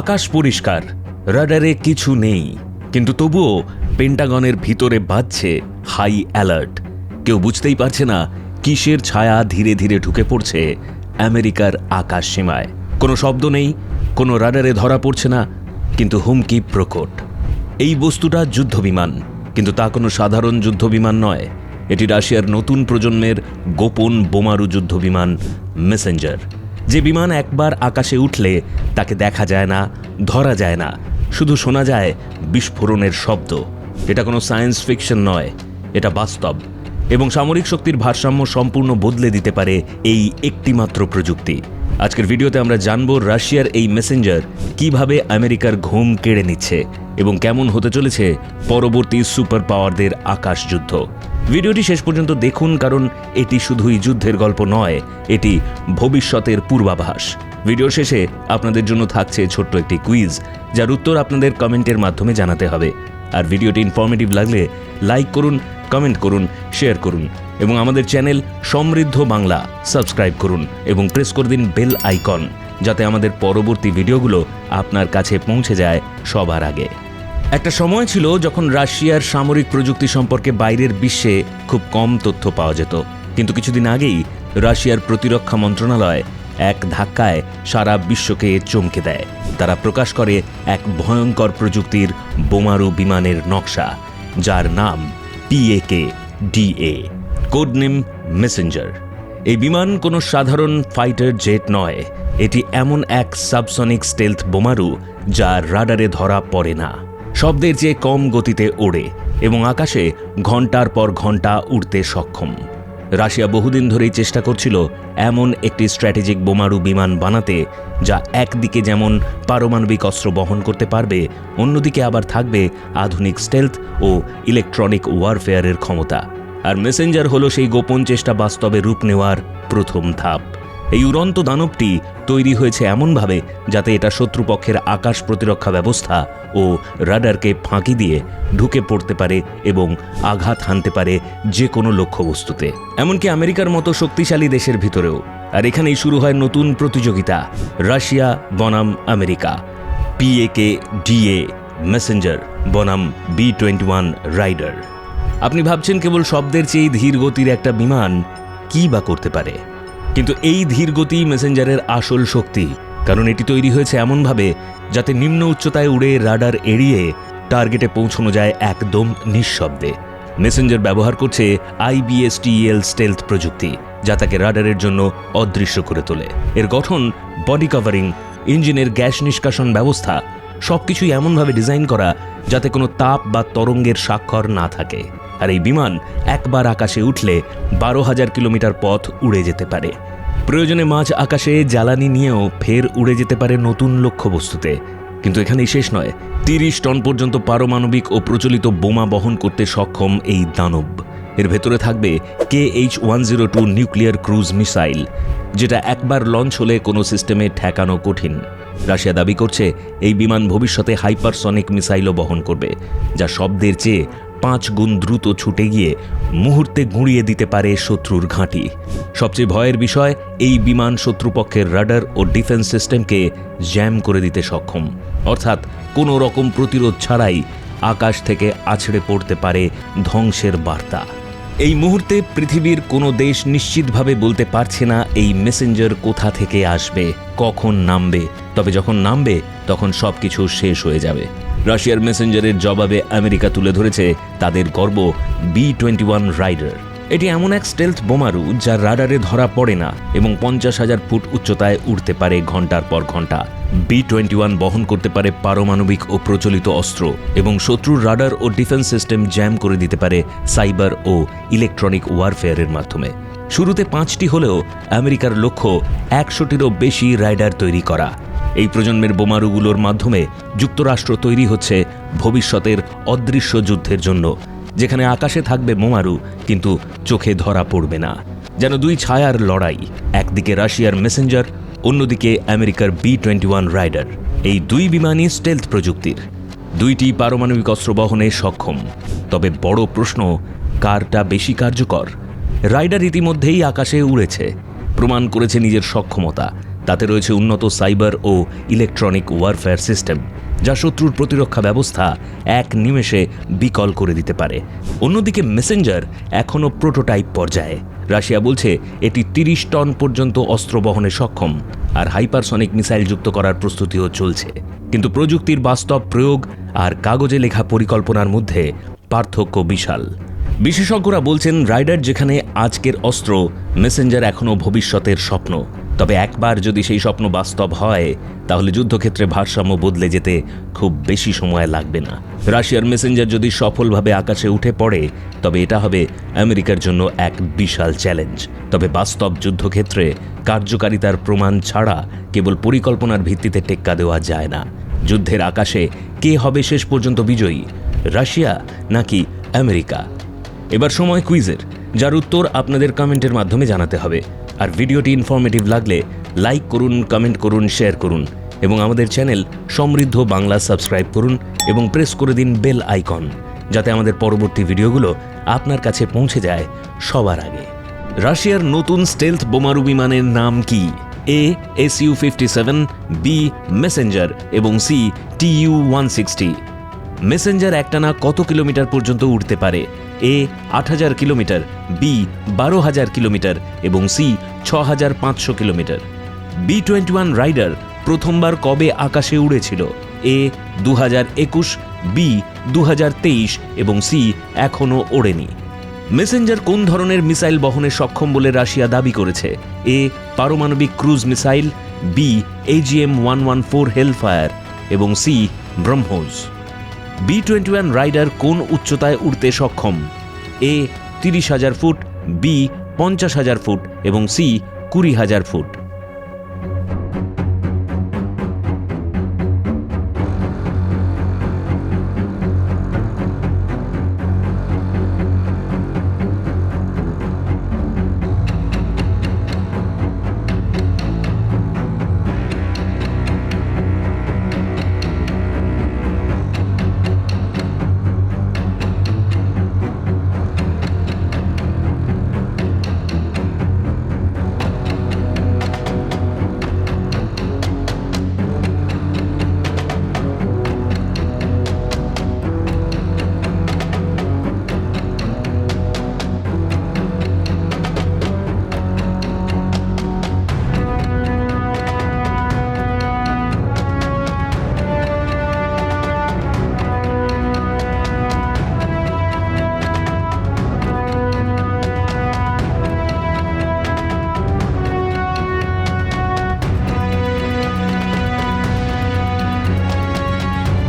আকাশ পরিষ্কার, রাডারে কিছু নেই। কিন্তু তবুও পেন্টাগনের ভিতরে বাজছে হাই অ্যালার্ট। কেউ বুঝতেই পারছে না কিসের ছায়া ধীরে ধীরে ঢুকে পড়ছে আমেরিকার আকাশ সীমায়। কোনো শব্দ নেই, কোনো রাডারে ধরা পড়ছে না, কিন্তু হুমকি প্রকট। এই বস্তুটা যুদ্ধবিমান, কিন্তু তা কোনো সাধারণ যুদ্ধবিমান নয়। এটি রাশিয়ার নতুন প্রজন্মের গোপন বোমারু যুদ্ধবিমান, মেসেঞ্জার। যে বিমান একবার আকাশে উঠলে তাকে দেখা যায় না, ধরা যায় না। শুধু শোনা যায় বিস্ফোরণের শব্দ। এটা কোনো সায়েন্স ফিকশন নয়, এটা বাস্তব। এবং সামরিক শক্তির ভারসাম্য সম্পূর্ণ বদলে দিতে পারে এই একটিমাত্র প্রযুক্তি। আজকের ভিডিওতে আমরা জানব রাশিয়ার এই মেসেঞ্জার কীভাবে আমেরিকার ঘুম কেড়ে নিচ্ছে এবং কেমন হতে চলেছে পরবর্তী সুপার পাওয়ারদের আকাশ যুদ্ধ ভিডিওটি শেষ পর্যন্ত দেখুন, কারণ এটি শুধুই যুদ্ধের গল্প নয়, এটি ভবিষ্যতের পূর্বাভাস। ভিডিও শেষে আপনাদের জন্য থাকছে ছোট্ট একটি কুইজ, যার উত্তর আপনাদের কমেন্টের মাধ্যমে জানাতে হবে। আর ভিডিওটি ইনফরমেটিভ লাগলে লাইক করুন কমেন্ট করুন শেয়ার করুন, এবং আমাদের চ্যানেল সমৃদ্ধ বাংলা সাবস্ক্রাইব করুন, এবং প্রেস করে দিন বেল আইকন যাতে আমাদের পরবর্তী ভিডিওগুলো আপনার কাছে পৌঁছে যায় সবার আগে। একটা সময় ছিল যখন রাশিয়ার সামরিক প্রযুক্তি সম্পর্কে বাইরের বিশ্বে খুব কম তথ্য পাওয়া যেত। কিন্তু কিছুদিন আগেই রাশিয়ার প্রতিরক্ষা মন্ত্রণালয় এক ধাক্কায় সারা বিশ্বকে চমকে দেয়। তারা প্রকাশ করে এক ভয়ঙ্কর প্রযুক্তির বোমারু বিমানের নকশা, যার নাম পিএকে ডিএ কোডনেম মেসেঞ্জার। এই বিমান কোনো সাধারণ ফাইটার জেট নয়, এটি এমন এক সাবসনিক স্টেলথ বোমারু যা রাডারে ধরা পড়ে না। শব্দের চেয়ে কম গতিতে ওড়ে এবং আকাশে ঘণ্টার পর ঘণ্টা উড়তে সক্ষম। রাশিয়া বহুদিন ধরেই চেষ্টা করছিল এমন একটি স্ট্র্যাটেজিক বোমারু বিমান বানাতে, যা একদিকে যেমন পারমাণবিক অস্ত্র বহন করতে পারবে, অন্যদিকে আবার থাকবে আধুনিক স্টেলথ ও ইলেকট্রনিক ওয়ারফেয়ারের ক্ষমতা। আর মেসেঞ্জার হলো সেই গোপন চেষ্টা বাস্তবে রূপ নেওয়ার প্রথম ধাপ। এই উড়ন্ত দানবটি তৈরি হয়েছে এমনভাবে যাতে এটা শত্রুপক্ষের আকাশ প্রতিরক্ষা ব্যবস্থা ও রাডারকে ফাঁকি দিয়ে ঢুকে পড়তে পারে এবং আঘাত হানতে পারে যে কোনো লক্ষ্যবস্তুতে। এমনকি আমেরিকার মতো শক্তিশালী দেশের ভিতরেও। আর এখানেই শুরু হয় নতুন প্রতিযোগিতা, রাশিয়া বনাম আমেরিকা। পিএকে ডিএ মেসেঞ্জার বনাম বি টোয়েন্টি ওয়ান রাইডার। আপনি ভাবছেন কেবল শব্দের চেয়ে ধীর গতির একটা বিমান কী বা করতে পারে? কিন্তু এই ধীর গতি মেসেঞ্জারের আসল শক্তি, কারণ এটি তৈরি হয়েছে এমনভাবে যাতে নিম্ন উচ্চতায় উড়ে রাডার এড়িয়ে টার্গেটে পৌঁছানো যায় একদম নিঃশব্দে। মেসেঞ্জার ব্যবহার করছে আইবিএসটিএল স্টেলথ প্রযুক্তি, যা তাকে রাডারের জন্য অদৃশ্য করে তোলে। এর গঠন, বডি কভারিং, ইঞ্জিনের গ্যাস নিষ্কাশন ব্যবস্থা, সবকিছুই এমনভাবে ডিজাইন করা যাতে কোনো তাপ বা তরঙ্গের স্বাক্ষর না থাকে। আর এই বিমান একবার আকাশে উঠলে বারো হাজার কিলোমিটার পথ উড়ে যেতে পারে। প্রয়োজনে মাছ আকাশে জ্বালানি নিয়েও ফের উড়ে যেতে পারে নতুন লক্ষ্যবস্তুতে। কিন্তু এখানেই শেষ নয়, তিরিশ টন পর্যন্ত পারমাণবিক ও প্রচলিত বোমা বহন করতে সক্ষম এই দানব। এর ভেতরে থাকবে K H one zero two nuclear cruise missile, যেটা একবার লঞ্চ হলে কোনো সিস্টেমে ঠেকানো কঠিন। রাশিয়া দাবি করছে, এই বিমান ভবিষ্যতে হাইপারসনিক মিসাইলও বহন করবে, যা শব্দের চেয়ে পাঁচ গুণ দ্রুত ছুটে গিয়ে মুহূর্তে গুঁড়িয়ে দিতে পারে শত্রুর ঘাঁটি। সবচেয়ে ভয়ের বিষয়, এই বিমান শত্রুপক্ষের রাডার ও ডিফেন্স সিস্টেমকে জ্যাম করে দিতে সক্ষম। অর্থাৎ কোনো রকম প্রতিরোধ ছাড়াই আকাশ থেকে আছড়ে পড়তে পারে ধ্বংসের বার্তা। এই মুহূর্তে পৃথিবীর কোনো দেশ নিশ্চিতভাবে বলতে পারছে না এই মেসেঞ্জার কোথা থেকে আসবে, কখন নামবে, তবে যখন নামবে, তখন সব কিছু শেষ হয়ে যাবে। রাশিয়ার মেসেঞ্জারের জবাবে আমেরিকা তুলে ধরেছে তাদের গর্ব বি টোয়েন্টি ওয়ান রাইডার। এটি এমন এক স্টেলথ বোমারু যা রাডারে ধরা পড়ে না এবং পঞ্চাশ হাজার ফুট উচ্চতায় উঠতে পারে ঘণ্টার পর ঘণ্টা। বি টোয়েন্টি ওয়ান বহন করতে পারে পারমাণবিক ও প্রচলিত অস্ত্র এবং শত্রুর রাডার ও ডিফেন্স সিস্টেম জ্যাম করে দিতে পারে সাইবার ও ইলেকট্রনিক ওয়ারফেয়ারের মাধ্যমে। শুরুতে পাঁচটি হলেও আমেরিকার লক্ষ্য একশোটিরও বেশি রাইডার তৈরি করা। এই প্রজন্মের বোমারুগুলোর মাধ্যমে যুক্তরাষ্ট্র তৈরি হচ্ছে ভবিষ্যতের অদৃশ্য যুদ্ধের জন্য। যেখানে আকাশে থাকবে বোমারু, কিন্তু চোখে ধরা পড়বে না। যেন দুই ছায়ার লড়াই, একদিকে রাশিয়ার মেসেঞ্জার, অন্যদিকে আমেরিকার বি টোয়েন্টি ওয়ান রাইডার। এই দুই বিমানই স্টেলথ প্রযুক্তির। দুইটি পারমাণবিক অস্ত্র বহনে সক্ষম। তবে বড় প্রশ্ন, কারটা বেশি কার্যকর? রাইডার ইতিমধ্যেই আকাশে উড়েছে। প্রমাণ করেছে নিজের সক্ষমতা। তাতে রয়েছে উন্নত সাইবার ও ইলেকট্রনিক ওয়ারফেয়ার সিস্টেম, যা শত্রুর প্রতিরক্ষা ব্যবস্থা এক নিমেষে বিকল করে দিতে পারে। অন্যদিকে মেসেঞ্জার এখনও প্রোটোটাইপ পর্যায়ে। রাশিয়া বলছে এটি তিরিশ টন পর্যন্ত অস্ত্র বহনে সক্ষম, আর হাইপারসনিক মিসাইল যুক্ত করার প্রস্তুতিও চলছে। কিন্তু প্রযুক্তির বাস্তব প্রয়োগ আর কাগজে লেখা পরিকল্পনার মধ্যে পার্থক্য বিশাল। বিশেষজ্ঞরা বলছেন, রাইডার যেখানে আজকের অস্ত্র, মেসেঞ্জার এখনও ভবিষ্যতের স্বপ্ন। তবে একবার যদি সেই স্বপ্ন বাস্তব হয়, তাহলে যুদ্ধক্ষেত্রে ভারসাম্য বদলে যেতে খুব বেশি সময় লাগবে না। রাশিয়ার মেসেঞ্জার যদি সফলভাবে আকাশে উঠে পড়ে, তবে এটা হবে আমেরিকার জন্য এক বিশাল চ্যালেঞ্জ। তবে বাস্তব যুদ্ধক্ষেত্রে কার্যকারিতার প্রমাণ ছাড়া কেবল পরিকল্পনার ভিত্তিতে টেক্কা দেওয়া যায় না। যুদ্ধের আকাশে কে হবে শেষ পর্যন্ত বিজয়ী, রাশিয়া নাকি আমেরিকা? এবার সময় কুইজের যার উত্তর আপনাদের কমেন্টের মাধ্যমে জানাতে হবে। আর ভিডিওটি ইনফরমেটিভ লাগলে লাইক করুন কমেন্ট করুন শেয়ার করুন এবং আমাদের চ্যানেল সমৃদ্ধ বাংলা সাবস্ক্রাইব করুন এবং প্রেস করে দিন বেল আইকন যাতে আমাদের পরবর্তী ভিডিওগুলো আপনার কাছে পৌঁছে যায় সবার আগে। রাশিয়ার নতুন স্টেলথ বোমারু বিমানের নাম কি? A S U fifty seven B messenger এবং C T U one sixty messenger একটানা কত কিলোমিটার পর্যন্ত উঠতে পারে? এ আট হাজার কিলোমিটার, বি বারো হাজার কিলোমিটার এবং সি ছ হাজার পাঁচশো kilometre. B twenty one raider প্রথমবার কবে আকাশে উড়েছিল? এ দু হাজার একুশ, বি দু হাজার তেইশ এবং সি এখনও ওড়েনি। মেসেঞ্জার কোন ধরনের মিসাইল বহনে সক্ষম বলে রাশিয়া দাবি করেছে? এ পারমাণবিক cruise missile, B AGM one one four Hellfire এবং C BrahMos. B twenty one raider কোন উচ্চতায় উঠতে সক্ষম? এ, তিরিশ হাজার ফুট, বি, পঞ্চাশ হাজার ফুট এবং সি, কুড়ি হাজার ফুট।